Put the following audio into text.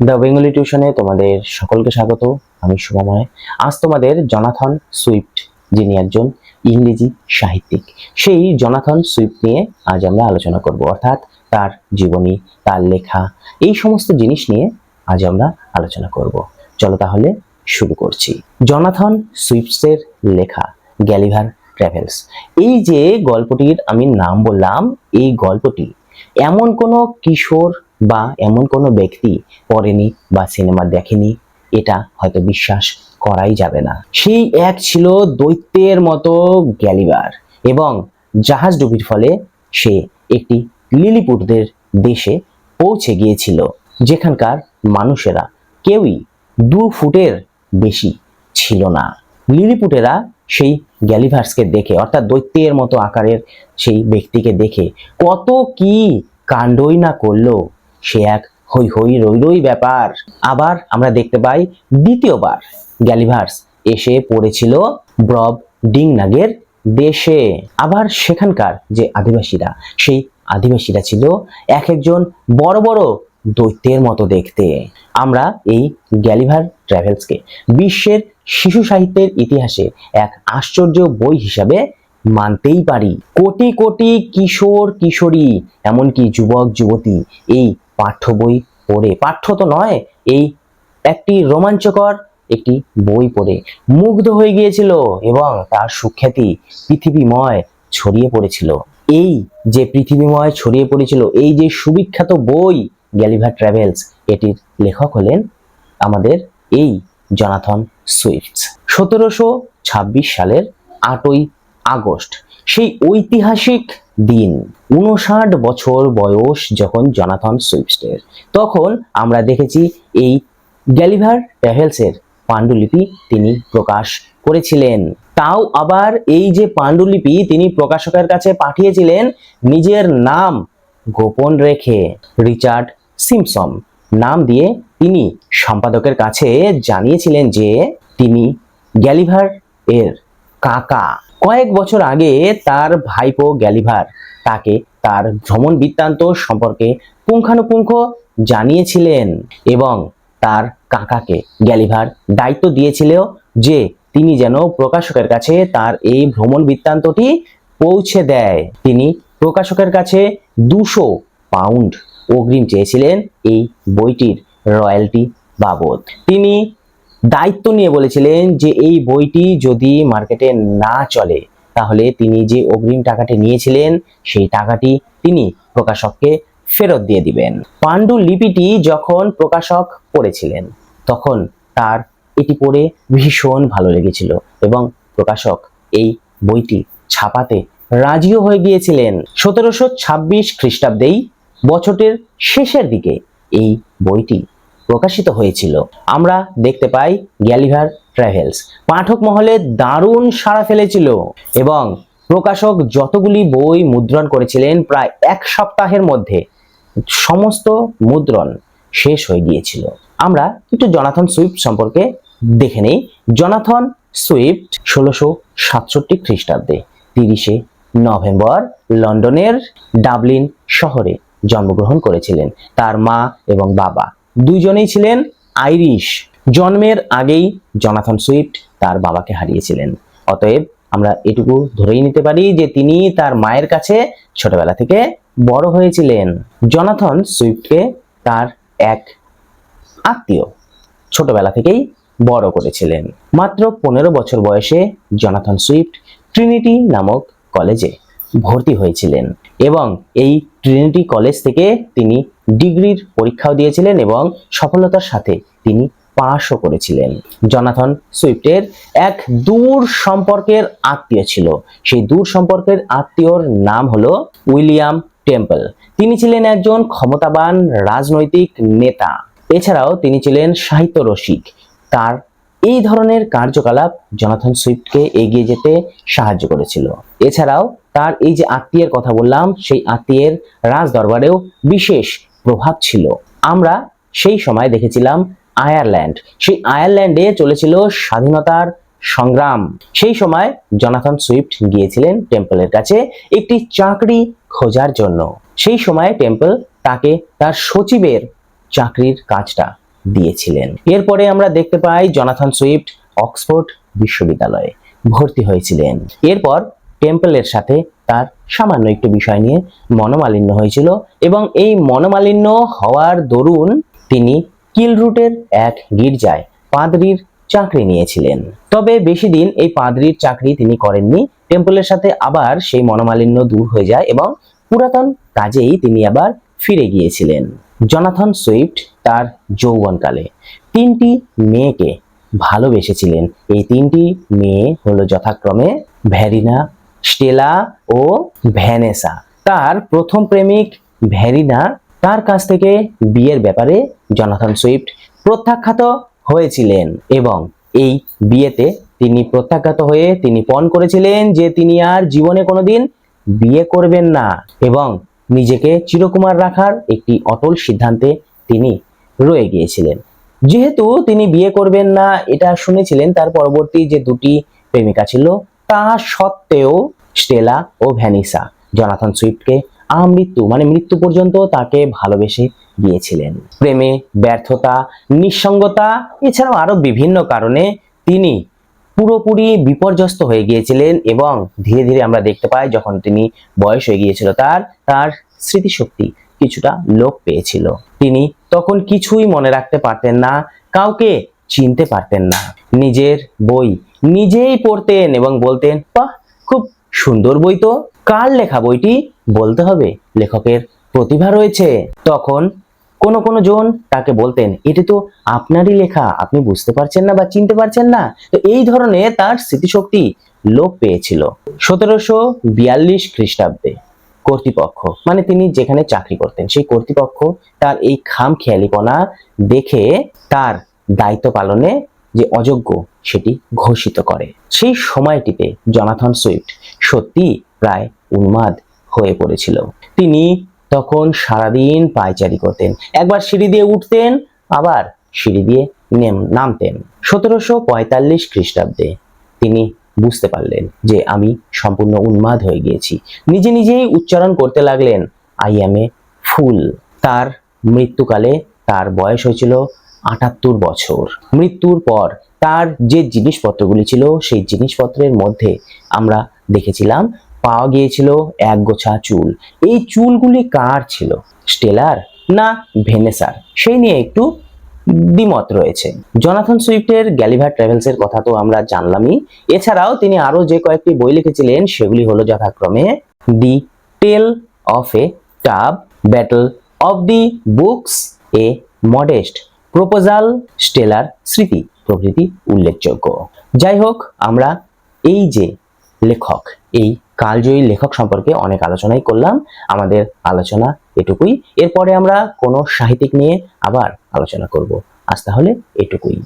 The Bengali টিউশনে তোমাদের সকলকে স্বাগত, আমি শুভময়। আজ তোমাদের জনাথন সুইফট, যিনি একজন ইংরেজি সাহিত্যিক। সেই জনাথন সুইফট নিয়ে আজ আমরা আলোচনা করব, অর্থাৎ তার জীবনী, তার লেখা, এই সমস্ত জিনিস নিয়ে আজ আমরা আলোচনা করব। চলো তাহলে শুরু করছি। জনাথন সুইফটসের লেখা, গ্যালিভার ট্রাভেলস। এই যে গল্পটির আমি নাম বললাম, এই গল্পটি এমন কোনো কিশোর বা এমন কোনো ব্যক্তি পড়েনি বা সিনেমা দেখেনি, এটা হয়তো বিশ্বাস করাই যাবে না। সেই এক ছিল দৈত্যের মতো গ্যালিবার এবং জাহাজ ডুবির ফলে সে একটি লিলিপুটদের দেশে পৌঁছে গিয়েছিল। যেখানকার মানুষেরা কেউই দু ফুটের বেশি ছিল না। লিলিপুটেরা সেই গ্যালিভার্সকে দেখে, অর্থাৎ দৈত্যের মতো আকারের সেই ব্যক্তিকে দেখে কত কি কাণ্ডই না করল। সে এক হই হই রই রই ব্যাপার। আবার আমরা দেখতে পাই দ্বিতীয়বার গ্যালিভার্স এসে পড়েছিল ব্রব ডিংনাগের দেশে। আবার সেখানকার যে আদিবাসীরা, সেই আদিবাসীরা ছিল এক একজন বড় বড় দৈত্যের মতো দেখতে। আমরা এই গ্যালিভার ট্রাভেলসকে বিশ্বের শিশু সাহিত্যের ইতিহাসে এক আশ্চর্য বই হিসাবে মানতেই পারি। কোটি কোটি কিশোর কিশোরী, এমনকি যুবক যুবতী এই পাঠ্য বই পড়ে। পাঠ্য তো নয়, এই একটি রোমাঞ্চকর একটি বই পড়ে। মুগ্ধ হয়ে গিয়েছিল এবং তার সুখ্যাতি পৃথিবীময় ছড়িয়ে পড়েছিল। এই যে পৃথিবীময় ছড়িয়ে পড়েছিল, এই যে সুবিখ্যাত বই গ্যালিভার ট্রাভেলস, এটির লেখক হলেন আমাদের এই জনাথন সুইফট। সতেরোশো ছাব্বিশ সালের আটই আগস্ট, সেই ঐতিহাসিক দিন। উনষাট বছর বয়স যখন জনাথন সুইফটের, তখন আমরা দেখেছি এই গ্যালিভার ট্রাভেলসের পাণ্ডুলিপি তিনি প্রকাশ করেছিলেন। তাও আবার এই যে পাণ্ডুলিপি তিনি প্রকাশকের কাছে পাঠিয়েছিলেন নিজের নাম গোপন রেখে, রিচার্ড সিমসন। নাম দিয়ে তিনি সম্পাদকের কাছে জানিয়েছিলেন যে তিনি গ্যালিভার এর কাকা। কয়েক বছর আগে তার ভাইপো গ্যালিভার তাকে তার ভ্রমণ বৃত্তান্ত সম্পর্কে পুঙ্খানুপুঙ্খ জানিয়েছিলেন এবং তার কাকাকে গ্যালিভার দায়িত্ব দিয়েছিল যে তিনি যেন প্রকাশকের কাছে তার এই ভ্রমণ বৃত্তান্তটি পৌঁছে দেয়। তিনি প্রকাশকের কাছে দুশো পাউন্ড অগ্রিম চেয়েছিলেন এই বইটির রয়্যালটি বাবদ। তিনি দায়িত্ব নিয়ে বলেছিলেন যে এই বইটি যদি মার্কেটে না চলে, তাহলে তিনি যে অগ্রিম টাকাটি নিয়েছিলেন, সেই টাকাটি তিনি প্রকাশককে ফেরত দিয়ে দিবেন। পাণ্ডু লিপিটি যখন প্রকাশক পড়েছিলেন, তখন তার এটি পড়ে ভীষণ ভালো লেগেছিল এবং প্রকাশক এই বইটি ছাপাতে রাজিও হয়ে গিয়েছিলেন। সতেরোশো ছাব্বিশ খ্রিস্টাব্দেই বছরের শেষের দিকে এই বইটি প্রকাশিত হয়েছিল। আমরা দেখতে পাই গ্যালিভার ট্রাভেলস। পাঠক মহলে দারুণ সাড়া ফেলেছিল এবং প্রকাশক যতগুলি বই মুদ্রণ করেছিলেন প্রায় এক সপ্তাহের মধ্যে সমস্ত মুদ্রণ শেষ হয়ে গিয়েছিল। আমরা একটু জনাথন সুইফট সম্পর্কে দেখে নেই। জনাথন সুইফট ষোলোশো সাতষট্টি খ্রিস্টাব্দে তিরিশে নভেম্বর লন্ডনের ডাবলিন শহরে জন্মগ্রহণ করেছিলেন। তার মা এবং বাবা দুইজনেই ছিলেন আইরিশ। জন্মের আগেই জনাথন সুইফট তার বাবাকে হারিয়েছিলেন। অতএব আমরা এটুকু ধরেই নিতে পারি যে তিনি তার মায়ের কাছে ছোটবেলা থেকে বড় হয়েছিলেন। জনাথন সুইফটকে তার এক আত্মীয় ছোটবেলা থেকেই বড় করেছিলেন। মাত্র পনেরো বছর বয়সে জনাথন সুইফট ট্রিনিটি নামক কলেজে ভর্তি হয়েছিলেন এবং এই ট্রিনিটি কলেজ থেকে তিনি ডিগ্রির পরীক্ষাও দিয়েছিলেন এবং সফলতার সাথে তিনি পাশও করেছিলেন। জনাথন সুইফটের এক দূর সম্পর্কের আত্মীয় ছিল। সেই দূর সম্পর্কের আত্মীয়র নাম হলো উইলিয়াম টেম্পল। তিনি ছিলেন একজন ক্ষমতাবান রাজনৈতিক নেতা। এছাড়াও তিনি ছিলেন সাহিত্য রসিক। তার এই ধরনের কার্যকলাপ জনাথন সুইফটকে এগিয়ে যেতে সাহায্য করেছিল। এছাড়াও তার এই যে আত্মীয়ের কথা বললাম, সেই আত্মীয়ের রাজ দরবারেও বিশেষ প্রভাব ছিল। আমরা সেই সময় দেখেছিলাম আয়ারল্যান্ড। সেই আয়ারল্যান্ডে চলেছিল স্বাধীনতার সংগ্রাম। সেই সময় জনাথন সুইফট গিয়েছিলেন টেম্পলের কাছে একটি চাকরি খোঁজার জন্য। সেই সময় টেম্পল তাকে তার সচিবের চাকরির কাজটা দিয়েছিলেন। এরপরে আমরা দেখতে পাই জনাথন সুইফট অক্সফোর্ড বিশ্ববিদ্যালয়ে ভর্তি হয়েছিলেন। এরপর টেম্পলের সাথে তার সামান্য একটু বিষয় নিয়ে মনোমালিন্য হয়েছিল এবং এই মনোমালিন্য হওয়ার দরুন তিনি কিল রুটের এক গির্জায় পাদ্রির চাকরি নিয়েছিলেন। তবে বেশি দিন এই পাদ্রির চাকরি তিনি করেননি। টেম্পলের সাথে আবার সেই মনোমালিন্য দূর হয়ে যায় এবং পুরাতন কাজেই তিনি আবার ফিরে গিয়েছিলেন। জনাথন সুইফট তার যৌবনকালে তিনটি মেয়েকে ভালোবেসেছিলেন। এই তিনটি মেয়ে হলো যথাক্রমে ভ্যারিনা স্টেলা ও ভ্যানেসা। তার প্রথম প্রেমিক ভ্যারিনা তার কাছ থেকে বিয়ের ব্যাপারে জনাথন সুইফট প্রত্যাখ্যাত হয়েছিলেন এবং এই বিয়েতে তিনি প্রত্যাখ্যাত হয়ে তিনি পণ করেছিলেন যে তিনি আর জীবনে কোনোদিন বিয়ে করবেন না এবং নিজেকে চিরকুমার রাখার একটি অটল সিদ্ধান্তে তিনি রয়ে গিয়েছিলেন। যেহেতু তিনি বিয়ে করবেন না, এটা শুনেছিলেন, তার পরবর্তী যে দুটি প্রেমিকা ছিল তা সত্ত্বেও স্টেলা ও ভ্যানিসা জনাথন সুইফটকে আমৃত্যু মানে মৃত্যু পর্যন্ত তাকে ভালোবেসে গিয়েছিলেন প্রেমে ব্যর্থতা, নিঃসঙ্গতা, এছাড়াও আরও বিভিন্ন কারণে তিনি পুরোপুরি বিপর্যস্ত হয়ে গিয়েছিলেন এবং ধীরে ধীরে আমরা দেখতে পাই যখন তিনি বয়স হয়ে গিয়েছিল তার তার স্মৃতিশক্তি কিছুটা লোপ পেয়েছিল। তিনি তখন কিছুই মনে রাখতে পারতেন না, কাউকে চিনতে পারতেন না। নিজের বই নিজেই পড়তেন এবং বলতেন, বাহ, খুব সুন্দর বই তো। কার লেখা বইটি বলতে হবে? লেখকের প্রতিভা রয়েছে। তখন কোনো কোনো জন তাকে বলতেন, এটি তো আপনারই লেখা, আপনি বুঝতে পারছেন না বা চিনতে পারছেন না। তো এই ধরনের তার স্মৃতিশক্তি লোপ পেয়েছিল সতেরোশো বিয়াল্লিশ খ্রিস্টাব্দে কর্তৃপক্ষ। মানে তিনি যেখানে চাকরি করতেন, সেই কর্তৃপক্ষ তার এই খাম খেয়ালিপনা দেখে তার দায়িত্ব পালনে যে অযোগ্য সেটি ঘোষিত করে। সেই সময়টিতে জনাথন সুইফট সত্যি প্রায় উন্মাদ হয়ে পড়েছিল। তিনি তখন সারাদিন পায়চারি করতেন। একবার সিঁড়ি দিয়ে উঠতেন, আবার সিঁড়ি দিয়ে নেম- নামতেন। সতেরোশো পঁয়তাল্লিশ খ্রিস্টাব্দে তিনি বুঝতে পারলেন যে আমি সম্পূর্ণ উন্মাদ হয়ে গিয়েছি। নিজে নিজেই উচ্চারণ করতে লাগলেন, আই এম এ ফুল। তার মৃত্যুকালে তার বয়স হয়েছিল আটাত্তর বছর। মৃত্যুর পর তার যে জিনিসপত্রগুলি ছিল, সেই জিনিসপত্রের মধ্যে আমরা দেখেছিলাম, পাওয়া গিয়েছিল এক গোছা চুল। এই চুলগুলি কার ছিল? স্টেলার না ভেনেসার? সেই নিয়ে একটু দ্বিমত রয়েছে। জনাথন সুইফটের গ্যালিভার ট্রাভেলস এর কথা তো আমরা জানলামই। এছাড়াও তিনি আরও যে কয়েকটি বই লিখেছিলেন, সেগুলি হলো যথাক্রমে the tale of a tub, battle of the books, a modest. Proposal, stellar, স্মৃতি, প্রভৃতি উল্লেখযোগ্য। যাই হোক আমরা এই যে লেখক, এই কালজয়ী লেখক সম্পর্কে অনেক আলোচনাই করলাম, আমাদের আলোচনা এটুকুই। এরপরে আমরা কোনো সাহিত্যিক নিয়ে আবার আলোচনা করব। আজ তাহলে এটুকুই।